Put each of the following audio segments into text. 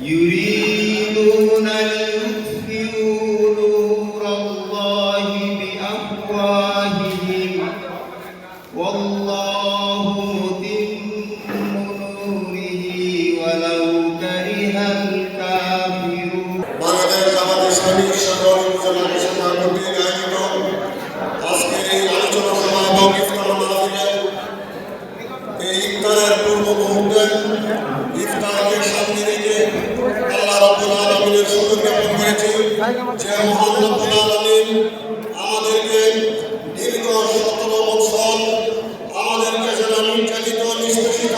يريدون ليطفئوا نور الله بأفواههم والله متم نوره ولو كره الكافرون বাংলাদেশ জামাত ইসলামী ঈশ্বরগঞ্জ উপজেলা শাখা কর্তৃক আয়োজিত আজকের এই আলোচনা সভা এবং ইফতার মাহফিলে এই ইফতারের পূর্ব মুহূর্তে ইফতারকে সামনে জ্ঞাপন করেছি। যে মহান রাব্বুল আলামিন আমাদেরকে দীর্ঘ সতেরো বছর আমাদেরকে যেন নির্যাতিত নিষ্পেষিত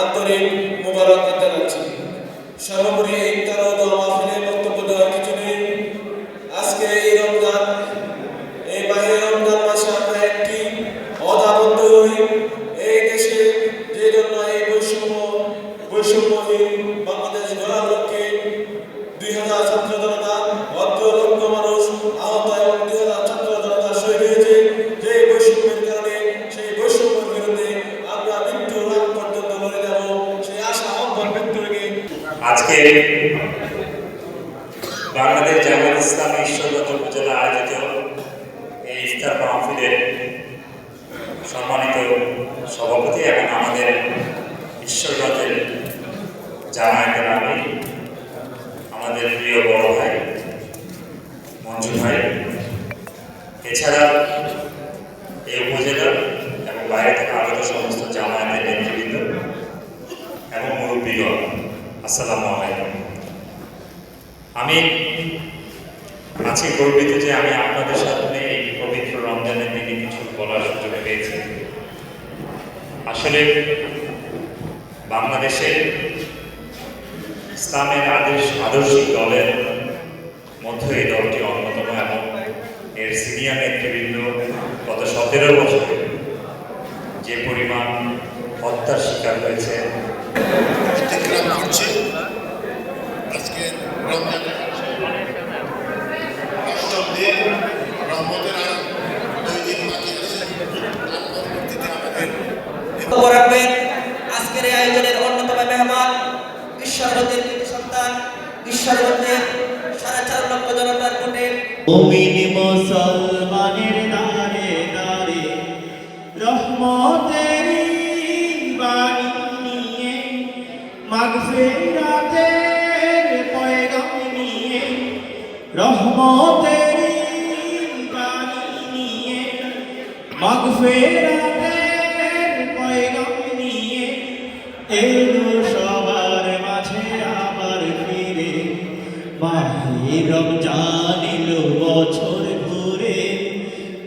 আন্তরিক মোবারক জানাচ্ছি। সর্বোপরি এই বাংলাদেশ জামাত ইসলামী ঈশ্বরগঞ্জ উপজেলা আয়োজিত এই ইফতার মাহফিলের সম্মানিত সভাপতি এবং আমাদের ঈশ্বরগঞ্জের জামায়াতের আমি আমাদের প্রিয় বড় ভাই মঞ্জু ভাই। এছাড়া এই উপজেলার এবং বাইরে থেকে আগত সমস্ত জামায়াতের নেতৃবৃন্দ এবং মুরব্বীগণ, আসসালামু আলাইকুম। আমি আজকে গর্বিত যে আমি আপনাদের সামনে এই পবিত্র রমজানের দিনে কিছু বলার সুযোগ পেয়েছি। আসলে বাংলাদেশের ইসলামের আদর্শ আদর্শিক দলের মধ্যে এই দলটি অন্যতম এবং এর সিনিয়র নেতৃবৃন্দ গত সতেরো বছরে যে পরিমাণ হত্যার শিকার হয়েছে ইতিক্রাম করছি আজকে রমজানের অষ্টম দিন রহমতের আর দুই দিন বাকি আছে তার পরবর্তীতে আমাদের বক্তব্য রাখবেন আজকের এই আয়োজনের অন্যতম মেহমান কৃতি সন্তান ঈশ্বরবতের সাড়ে চার লক্ষ জনতার ভোটে। মুমিন মুসলমানের দারে দারে রহমতের নিয়ে, মাগফিরাতের পয়গাম নিয়ে, রহমতের বাণী নিয়ে, মাগফিরাতের পয়গাম নিয়ে, এলো মাহে রমজান এলো বছর ঘুরে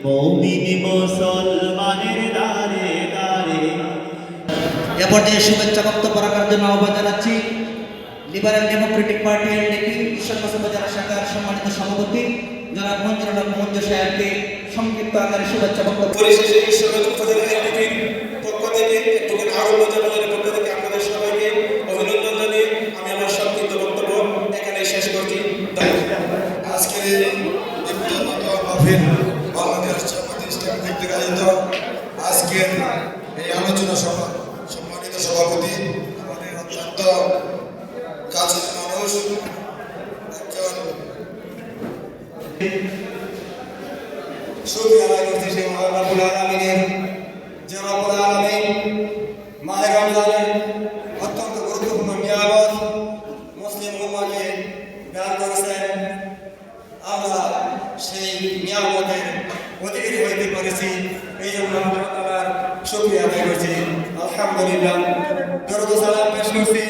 মৌমিন মুসলমানের দারে দারে এ পর্যায়ে শুভেচ্ছা বক্তব্য রাখার জন্য আহ্বান জানাচ্ছি Liberal Democratic Party LDP Ishwarganj উপজেলা শাখার সম্মানিত সভাপতি জনাব মঞ্জুর মঞ্জু সাহেবকে সংক্ষিপ্ত আকারে শুভেচ্ছা বক্তব্য। পরিশেষে ঈশ্বরগঞ্জ উপজেলা এনডিপির পক্ষ থেকে টুকেন আরব বাজারের পক্ষ থেকে আজকের এই মাহফিল বাংলাদেশ জামাত ইসলাম কর্তৃক আয়োজিত আজকের এই আলোচনা সভা। সম্মানিত সভাপতি আলামিনের যে রব্বুল আলামিন দান আমরা সেই নিয়ামতের অধিকারী হইতে পেরেছি। এই জন্য তাআলার শুকরিয়া আদায় করছি। আলহামদুলিল্লাহ। দরুদ সালাম পেশ করছি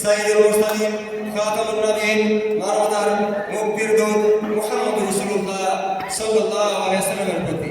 সাইয়্যিদুল মুরসালিন, খাতামুন নবীন মানবতার মুক্তির দূত মুহাম্মদ রাসূলুল্লাহ সাল্লাল্লাহু আলাইহি ওয়াসাল্লামের প্রতি।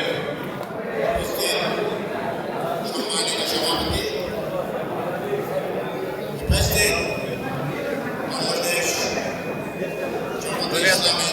সম্মানিত সভাপতি উপস্থিত বাংলাদেশ জামাতে ইসলামী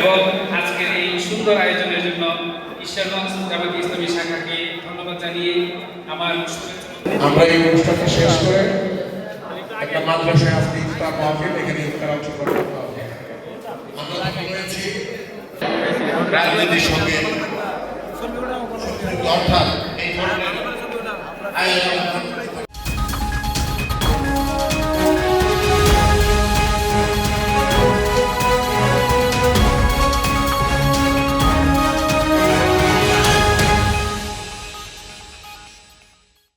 এবং আজকের এই সুন্দর আয়োজনের জন্য ঈশ্বরগঞ্জ জামাত ইসলামী শাখাকে ধন্যবাদ জানিয়ে আমার আমরা এই অনুষ্ঠানটা শেষ করে একটা মাদ্রাসায় আজকে ইফতার মাহফিল এখানে ইফতার অংশগ্রহণ করতে হবে। রাজনীতির সঙ্গে অর্থাৎ